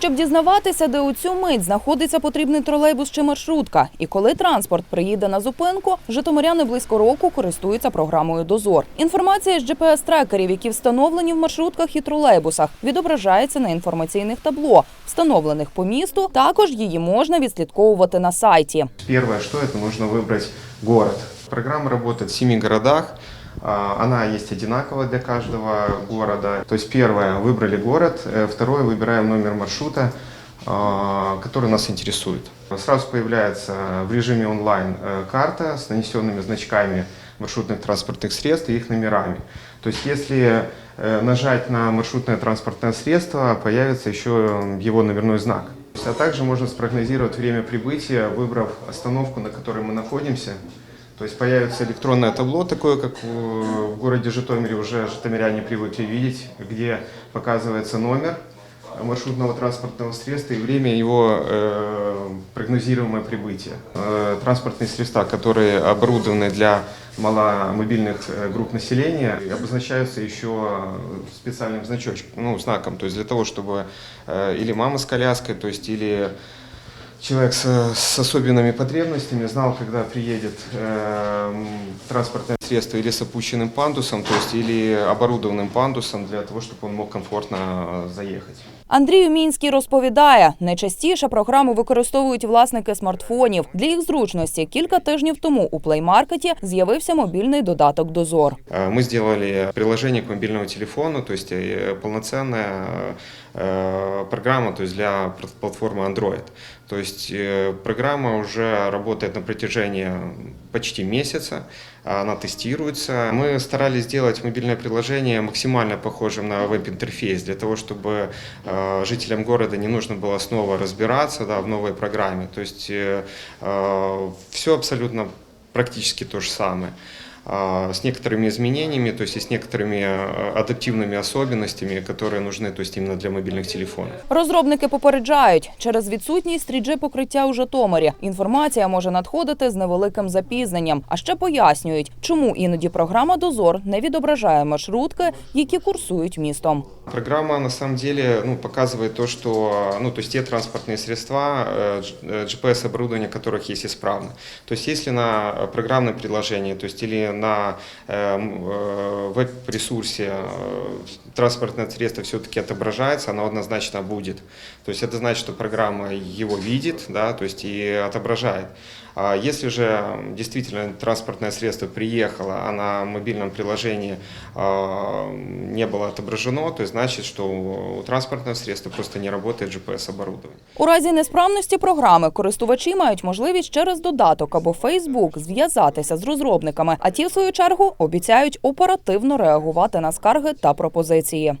Щоб дізнаватися, де у цю мить знаходиться потрібний тролейбус чи маршрутка, і коли транспорт приїде на зупинку, житомиряни близько року користуються програмою Дозор. Інформація з GPS-трекерів, які встановлені в маршрутках і тролейбусах, відображається на інформаційних табло, встановлених по місту. Також її можна відслідковувати на сайті. Первое, что это, нужно выбрать город. Программа работает в семи городах. А, Она есть одинаковая для каждого города. То есть первое, выбрали город, э, второе, выбираем номер маршрута, а, который нас интересует. Сразу появляется в режиме онлайн э, карта с нанесенными значками маршрутных транспортных средств и их номерами. То есть если э, нажать на маршрутное транспортное средство, появится еще его номерной знак. А также можно спрогнозировать время прибытия, выбрав остановку, на которой мы находимся. То есть появится электронное табло, такое, как в городе Житомире уже житомиряне привыкли видеть, где показывается номер маршрутного транспортного средства и время его э, прогнозируемое прибытие. Э, транспортные средства, которые оборудованы для маломобильных э, групп населения, обозначаются еще специальным значочком, ну, знаком, то есть для того, чтобы э, или мама с коляской, то есть или человек с, с особенными потребностями знал, когда приедет э, м, транспортное средство или с опущенным пандусом, то есть или оборудованным пандусом для того, чтобы он мог комфортно э, заехать. Андрій Умінський розповідає, найчастіше програму використовують власники смартфонів. Для їх зручності кілька тижнів тому у плеймаркеті з'явився мобільний додаток Дозор. Э, Мы сделали приложение к мобильному телефону, то есть э, полноценная э, программа то есть для пр- платформы Android. То есть э, программа уже работает на протяжении почти месяца, она тестируется. Мы старались сделать мобильное приложение максимально похожим на веб-интерфейс, для того, чтобы э, жителям города не нужно было снова разбираться да, в новой программе. То есть все абсолютно практически то же самое с некоторыми изменениями, то есть и с некоторыми э, адаптивными особенностями, которые нужны то есть именно для мобильных телефонов. Розробники попереджають, через відсутність 3G покриття у Житомирі інформація може надходити з невеликим запізненням. А ще пояснюють, чому іноді програма Дозор не відображає маршрутки, які курсують містом. Программа на самом деле ну, показывает то, что ну, то есть те транспортные средства, э, дж- э, GPS-оборудование которых есть исправно. То есть если на программном приложении, то есть или на э, м, э, веб-ресурсе э, транспортное средство все-таки отображается, оно однозначно будет. То есть это значит, что программа его видит, да, то есть и отображает. А если же действительно транспортное средство приехало, а на мобильном приложении а, не было отображено, то есть значит, что у транспортного средства просто не работает GPS-оборудование. У разі несправності програми користувачі мають можливість через додаток або Фейсбук зв'язатися з розробниками, а ті, в свою чергу, обіцяють оперативно реагувати на скарги та пропозиції.